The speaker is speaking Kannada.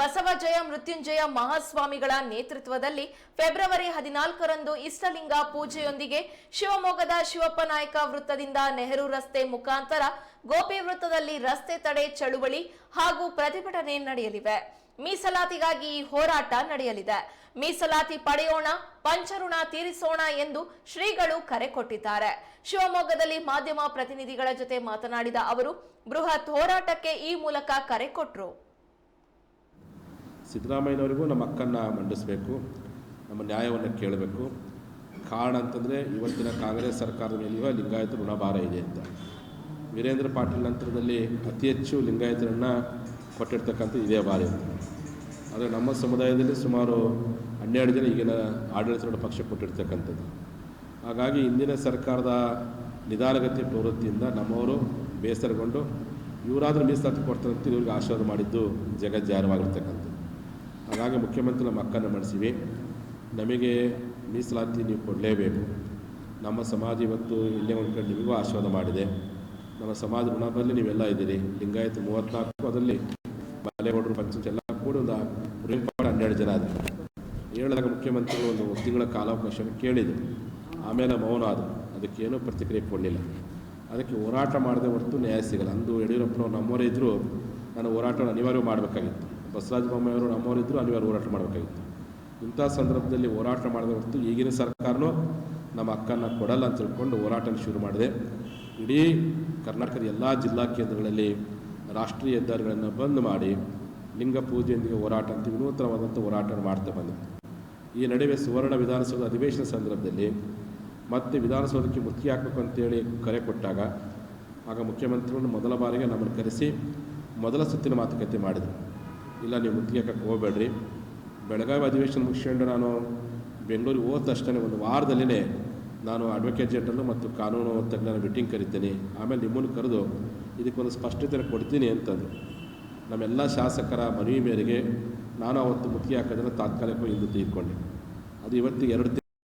ಬಸವಜಯ ಮೃತ್ಯುಂಜಯ ಮಹಾಸ್ವಾಮಿಗಳ ನೇತೃತ್ವದಲ್ಲಿ ಫೆಬ್ರವರಿ ಹದಿನಾಲ್ಕರಂದು ಇಷ್ಟಲಿಂಗ ಪೂಜೆಯೊಂದಿಗೆ ಶಿವಮೊಗ್ಗದ ಶಿವಪ್ಪ ನಾಯಕ ವೃತ್ತದಿಂದ ನೆಹರು ರಸ್ತೆ ಮುಖಾಂತರ ಗೋಪಿ ವೃತ್ತದಲ್ಲಿ ರಸ್ತೆ ತಡೆ ಚಳುವಳಿ ಹಾಗೂ ಪ್ರತಿಭಟನೆ ನಡೆಯಲಿವೆ. ಮೀಸಲಾತಿಗಾಗಿ ಹೋರಾಟ ನಡೆಯಲಿದೆ. ಮೀಸಲಾತಿ ಪಡೆಯೋಣ, ಪಂಚಋಣ ತೀರಿಸೋಣ ಎಂದು ಶ್ರೀಗಳು ಕರೆ ಕೊಟ್ಟಿದ್ದಾರೆ. ಶಿವಮೊಗ್ಗದಲ್ಲಿ ಮಾಧ್ಯಮ ಪ್ರತಿನಿಧಿಗಳ ಜೊತೆ ಮಾತನಾಡಿದ ಅವರು, ಬೃಹತ್ ಹೋರಾಟಕ್ಕೆ ಈ ಮೂಲಕ ಕರೆ ಕೊಟ್ಟರು ಸಿದ್ದರಾಮಯ್ಯನವರಿಗೂ ನಮ್ಮ ಹಕ್ಕನ್ನು ಮಂಡಿಸಬೇಕು, ನಮ್ಮ ನ್ಯಾಯವನ್ನು ಕೇಳಬೇಕು. ಕಾರಣ ಅಂತಂದರೆ ಇವತ್ತಿನ ಕಾಂಗ್ರೆಸ್ ಸರ್ಕಾರದ ಮೇಲೆಯೂ ಲಿಂಗಾಯತ ಋಣಭಾರ ಇದೆ ಅಂತ. ವೀರೇಂದ್ರ ಪಾಟೀಲ್ ನಂತರದಲ್ಲಿ ಅತಿ ಹೆಚ್ಚು ಲಿಂಗಾಯತರನ್ನು ಕೊಟ್ಟಿರ್ತಕ್ಕಂಥ ಇದೇ ಬಾರಿ ಆದರೆ ನಮ್ಮ ಸಮುದಾಯದಲ್ಲಿ ಸುಮಾರು ಹನ್ನೆರಡು ಜನ ಈಗಿನ ಆಡಳಿತ ಪಕ್ಷ ಕೊಟ್ಟಿರ್ತಕ್ಕಂಥದ್ದು. ಹಾಗಾಗಿ ಇಂದಿನ ಸರ್ಕಾರದ ನಿಧಾನಗತಿ ಪ್ರವೃತ್ತಿಯಿಂದ ನಮ್ಮವರು ಬೇಸರಗೊಂಡು, ಇವರಾದರೂ ಮೀಸಲಾತಿ ಕೊಡ್ತಾರೆ ಅಂತ ಇವ್ರಿಗೆ ಆಶೀರ್ವಾದ ಮಾಡಿದ್ದು ಜಗಜ್ಜಾರವಾಗಿರ್ತಕ್ಕಂಥದ್ದು. ಹಾಗಾಗಿ ಮುಖ್ಯಮಂತ್ರಿ ನಮ್ಮ ಹಕ್ಕನ್ನು ಮಾಡಿಸಿವಿ ನಮಗೆ ಮೀಸಲಾತಿ ನೀವು ಕೊಡಲೇಬೇಕು. ನಮ್ಮ ಸಮಾಜ ಇವತ್ತು ಇಲ್ಲೇ ಒಂದು ಕಡೆ ನಿಮಗೂ ಆಶೀರ್ವಾದ ಮಾಡಿದೆ. ನಮ್ಮ ಸಮಾಜ ಋಣದಲ್ಲಿ ನೀವೆಲ್ಲ ಇದ್ದೀರಿ. ಲಿಂಗಾಯತ ಮೂವತ್ತ್ನಾಲ್ಕು ಅದರಲ್ಲಿ ಬಾಲೇಗೌಡರು ಪಂಚಾಯತ್ ಎಲ್ಲ ಕೂಡ ಒಂದು ರಿಂಪಾಡ ಹನ್ನೆರಡು ಜನ ಆದರು ಹೇಳಿದಾಗ ಮುಖ್ಯಮಂತ್ರಿಗಳು ಒಂದು ತಿಂಗಳ ಕಾಲಾವಕಾಶ ಕೇಳಿದರು. ಆಮೇಲೆ ಮೌನ ಆದರು. ಅದಕ್ಕೇನೂ ಪ್ರತಿಕ್ರಿಯೆ ಕೊಡಲಿಲ್ಲ. ಅದಕ್ಕೆ ಹೋರಾಟ ಮಾಡದೆ ಹೊರತು ನ್ಯಾಯ ಸಿಗಲ್ಲ. ಅಂದು ಯಡಿಯೂರಪ್ಪನವ್ರು ನಮ್ಮವರೇ ಇದ್ದರೂ ನಾನು ಹೋರಾಟವನ್ನು ಅನಿವಾರ್ಯ ಮಾಡಬೇಕಾಗಿತ್ತು. ಬಸವರಾಜ ಬೊಮ್ಮಾಯಿಯವರು ನಮ್ಮವರಿದ್ದರೂ ಅನಿವಾರ್ಯ ಹೋರಾಟ ಮಾಡಬೇಕಾಗಿತ್ತು. ಇಂಥ ಸಂದರ್ಭದಲ್ಲಿ ಹೋರಾಟ ಮಾಡಿದ ಹೊರತು ಈಗಿನ ಸರ್ಕಾರನೂ ನಮ್ಮ ಅಕ್ಕನ ಕೊಡಲ್ಲ ಅಂತ ತಿಳ್ಕೊಂಡು ಹೋರಾಟ ಶುರು ಮಾಡಿದೆ. ಇಡೀ ಕರ್ನಾಟಕದ ಎಲ್ಲ ಜಿಲ್ಲಾ ಕೇಂದ್ರಗಳಲ್ಲಿ ರಾಷ್ಟ್ರೀಯ ಹೆದ್ದಾರಿಗಳನ್ನು ಬಂದ್ ಮಾಡಿ ಲಿಂಗ ಪೂಜೆಯೊಂದಿಗೆ ಹೋರಾಟ ಅಂತ ವಿನೂತನವಾದಂಥ ಹೋರಾಟ ಮಾಡ್ತಾ ಬಂದೆ. ಈ ನಡುವೆ ಸುವರ್ಣ ವಿಧಾನಸೌಧ ಅಧಿವೇಶನ ಸಂದರ್ಭದಲ್ಲಿ ಮತ್ತೆ ವಿಧಾನಸೌಧಕ್ಕೆ ಮುಖ್ಯ ಹಾಕಬೇಕು ಅಂತೇಳಿ ಕರೆ ಕೊಟ್ಟಾಗ ಆಗ ಮುಖ್ಯಮಂತ್ರಿಗಳು ಮೊದಲ ಬಾರಿಗೆ ನಮ್ಮನ್ನು ಕರೆಸಿ ಮೊದಲ ಸುತ್ತಿನ ಮಾತುಕತೆ ಮಾಡಿದರು. ಇಲ್ಲ, ನೀವು ಮುತ್ತಿಗೆ ಹಾಕಕ್ಕೆ ಹೋಗಬೇಡ್ರಿ. ಬೆಳಗಾವಿ ಅಧಿವೇಶನ ಮುಗಿಸ್ಕೊಂಡು ನಾನು ಬೆಂಗಳೂರಿಗೆ ಹೋದ ತಕ್ಷಣ ಒಂದು ವಾರದಲ್ಲೇ ನಾನು ಅಡ್ವೊಕೇಟ್ ಜನರಲ್ಲು ಮತ್ತು ಕಾನೂನು ತಜ್ಞರ ಮೀಟಿಂಗ್ ಕರಿತೀನಿ. ಆಮೇಲೆ ನಿಮ್ಮನ್ನು ಕರೆದು ಇದಕ್ಕೊಂದು ಸ್ಪಷ್ಟತೆ ಕೊಡ್ತೀನಿ ಅಂತಂದು ನಮ್ಮೆಲ್ಲ ಶಾಸಕರ ಮನವಿ ಮೇರೆಗೆ ನಾನು ಅವತ್ತು ಮುಖ್ಯ ಹಾಕೋದನ್ನು ತಾತ್ಕಾಲಿಕವಾಗಿ ಹಿಂದೆ ತೆಗೆದುಕೊಂಡೆ. ಅದು ಇವತ್ತಿಗೆ ಎರಡು